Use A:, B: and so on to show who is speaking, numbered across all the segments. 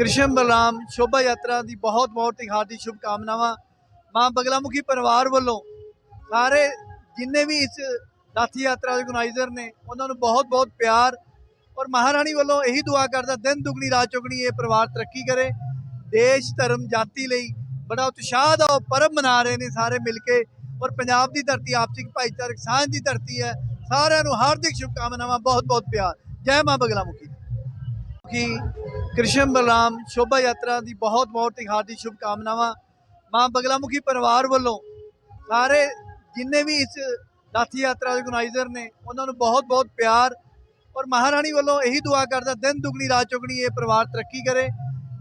A: ਕ੍ਰਿਸ਼ਨ ਬਲਰਾਮ, ਸ਼ੋਭਾ ਯਾਤਰਾ ਦੀ ਬਹੁਤ ਬਹੁਤ ਹਾਰਦਿਕ ਸ਼ੁਭ ਕਾਮਨਾਵਾਂ ਮਾਂ ਬਗਲਾਮੁਖੀ ਪਰਿਵਾਰ ਵੱਲੋਂ ਸਾਰੇ ਜਿੰਨੇ ਵੀ ਇਸ ਸਾਥੀ ਯਾਤਰਾ ਦੇ ਆਰਗੇਨਾਈਜ਼ਰ ਨੇ, ਉਹਨਾਂ ਨੂੰ ਬਹੁਤ ਬਹੁਤ ਪਿਆਰ। ਔਰ ਮਹਾਰਾਣੀ ਵੱਲੋਂ ਇਹੀ ਦੁਆ ਕਰਦਾ, ਦਿਨ ਦੁਗਣੀ, ਰਾਤ ਚੁਗਣੀ ਇਹ ਪਰਿਵਾਰ ਤਰੱਕੀ ਕਰੇ। ਦੇਸ਼, ਧਰਮ, ਜਾਤੀ ਲਈ ਬੜਾ ਉਤਸ਼ਾਹ ਦਾ ਉਹ ਪਰਬ ਮਨਾ ਰਹੇ ਨੇ ਸਾਰੇ ਮਿਲ ਕੇ। ਔਰ ਪੰਜਾਬ ਦੀ ਧਰਤੀ ਆਪਸੀ ਭਾਈਚਾਰਕ ਸਾਂਝ ਦੀ ਧਰਤੀ ਹੈ। ਸਾਰਿਆਂ ਨੂੰ ਹਾਰਦਿਕ ਸ਼ੁਭਕਾਮਨਾਵਾਂ, ਬਹੁਤ ਬਹੁਤ ਪਿਆਰ। ਜੈ ਮਾਂ ਬਗਲਾਮੁਖੀ। ਕਿ ਕ੍ਰਿਸ਼ਨ ਬਲਰਾਮ ਸ਼ੋਭਾ ਯਾਤਰਾ ਦੀ ਬਹੁਤ ਬਹੁਤ ਹਾਰਦਿਕ ਸ਼ੁਭ ਕਾਮਨਾਵਾਂ ਮਾਂ ਬਗਲਾਮੁਖੀ ਪਰਿਵਾਰ ਵੱਲੋਂ ਸਾਰੇ ਜਿੰਨੇ ਵੀ ਇਸ ਰਥ ਯਾਤਰਾ ਦੇ ਆਰਗੇਨਾਈਜ਼ਰ ਨੇ, ਉਹਨਾਂ ਨੂੰ ਬਹੁਤ ਬਹੁਤ ਪਿਆਰ ਔਰ ਮਹਾਰਾਣੀ ਵੱਲੋਂ ਇਹੀ ਦੁਆ ਕਰਦਾ, ਦਿਨ ਦੁਗਣੀ, ਰਾਤ ਚੁਗਣੀ ਇਹ ਪਰਿਵਾਰ ਤਰੱਕੀ ਕਰੇ।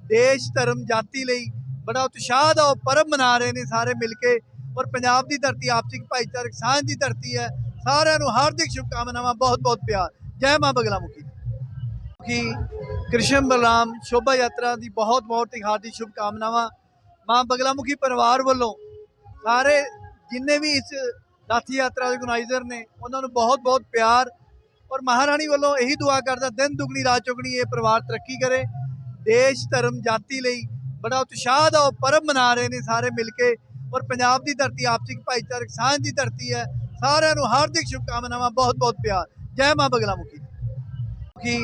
A: ਦੇਸ਼, ਧਰਮ, ਜਾਤੀ ਲਈ ਬੜਾ ਉਤਸ਼ਾਹ ਦਾ ਪਰਬ ਮਨਾ ਰਹੇ ਨੇ ਸਾਰੇ ਮਿਲ ਕੇ ਔਰ ਪੰਜਾਬ ਦੀ ਧਰਤੀ ਆਪਸੀ ਭਾਈਚਾਰਕ ਸਾਂਝ ਦੀ ਧਰਤੀ ਹੈ। ਸਾਰਿਆਂ ਨੂੰ ਹਾਰਦਿਕ ਸ਼ੁਭਕਾਮਨਾਵਾਂ, ਬਹੁਤ ਬਹੁਤ ਪਿਆਰ। ਜੈ ਮਾਂ ਬਗਲਾ ਮੁਖੀ ਕਿ ਕ੍ਰਿਸ਼ਨ ਬਲਰਾਮ ਸ਼ੋਭਾ ਯਾਤਰਾ ਦੀ ਬਹੁਤ ਬਹੁਤ ਹੀ ਹਾਰਦਿਕ ਸ਼ੁਭ ਕਾਮਨਾਵਾਂ ਮਾਂ ਬਗਲਾਮੁਖੀ ਪਰਿਵਾਰ ਵੱਲੋਂ ਸਾਰੇ ਜਿੰਨੇ ਵੀ ਇਸ ਰਥ ਯਾਤਰਾ ਦੇ ਆਰਗੇਨਾਈਜ਼ਰ ਨੇ, ਉਹਨਾਂ ਨੂੰ ਬਹੁਤ ਬਹੁਤ ਪਿਆਰ ਔਰ ਮਹਾਰਾਣੀ ਵੱਲੋਂ ਇਹੀ ਦੁਆ ਕਰਦਾ, ਦਿਨ ਦੁਗਣੀ ਰਾਤ ਚੁਗਣੀ ਇਹ ਪਰਿਵਾਰ ਤਰੱਕੀ ਕਰੇ। ਦੇਸ਼, ਧਰਮ, ਜਾਤੀ ਲਈ ਬੜਾ ਉਤਸ਼ਾਹ ਦਾ ਉਹ ਪਰਬ ਮਨਾ ਰਹੇ ਨੇ ਸਾਰੇ ਮਿਲ ਕੇ ਔਰ ਪੰਜਾਬ ਦੀ ਧਰਤੀ ਆਪਸੀ ਭਾਈਚਾਰਕ ਸਾਂਝ ਦੀ ਧਰਤੀ ਹੈ। ਸਾਰਿਆਂ ਨੂੰ ਹਾਰਦਿਕ ਸ਼ੁਭਕਾਮਨਾਵਾਂ, ਬਹੁਤ ਬਹੁਤ ਪਿਆਰ। ਜੈ ਮਾਂ ਬਗਲਾਮੁਖੀ। ਕੀ